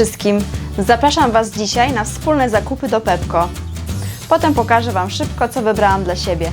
wszystkim! Zapraszam Was dzisiaj na wspólne zakupy do Pepko. Potem pokażę Wam szybko, co wybrałam dla siebie.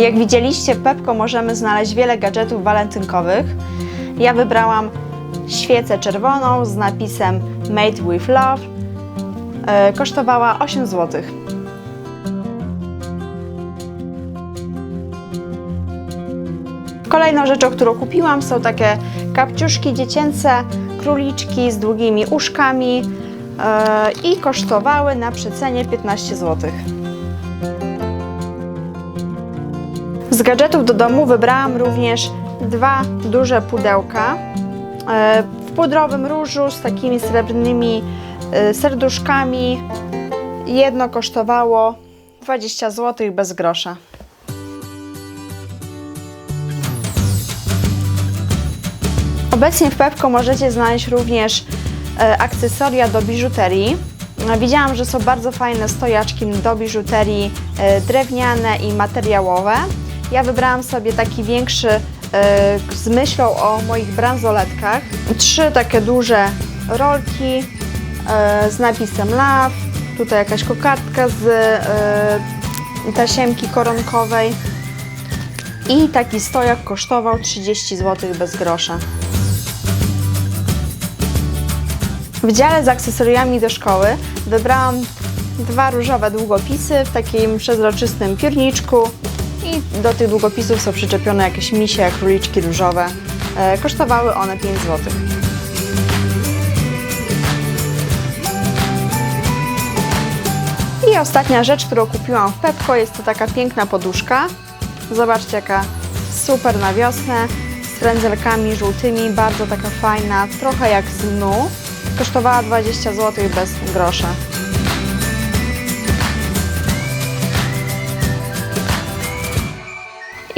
Jak widzieliście, w Pepko możemy znaleźć wiele gadżetów walentynkowych. Ja wybrałam świecę czerwoną z napisem Made with Love. E, kosztowała 8 zł. Kolejną rzeczą, którą kupiłam, są takie kapciuszki dziecięce, króliczki z długimi uszkami e, i kosztowały na przecenie 15 zł. Z gadżetów do domu wybrałam również dwa duże pudełka e, w pudrowym różu z takimi srebrnymi e, serduszkami. Jedno kosztowało 20 zł bez grosza. Obecnie w Pepko możecie znaleźć również e, akcesoria do biżuterii. Widziałam, że są bardzo fajne stojaczki do biżuterii drewniane i materiałowe. Ja wybrałam sobie taki większy e, z myślą o moich bransoletkach. Trzy takie duże rolki e, z napisem Love. Tutaj jakaś kokardka z e, tasiemki koronkowej. I taki stojak kosztował 30 zł bez grosza. W dziale z akcesoriami do szkoły wybrałam dwa różowe długopisy w takim przezroczystym piórniczku i do tych długopisów są przyczepione jakieś misie, króliczki różowe. E, kosztowały one 5 zł. I ostatnia rzecz, którą kupiłam w Pepko, jest to taka piękna poduszka. Zobaczcie, jaka super na wiosnę, z frędzelkami żółtymi, bardzo taka fajna, trochę jak z. Kosztowała 20 zł bez grosza.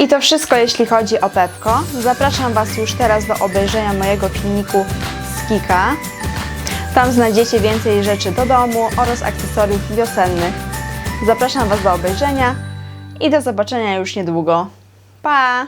I to wszystko, jeśli chodzi o Pepko. Zapraszam Was już teraz do obejrzenia mojego filmiku z Kika. Tam znajdziecie więcej rzeczy do domu oraz akcesoriów wiosennych. Zapraszam Was do obejrzenia i do zobaczenia już niedługo. Pa!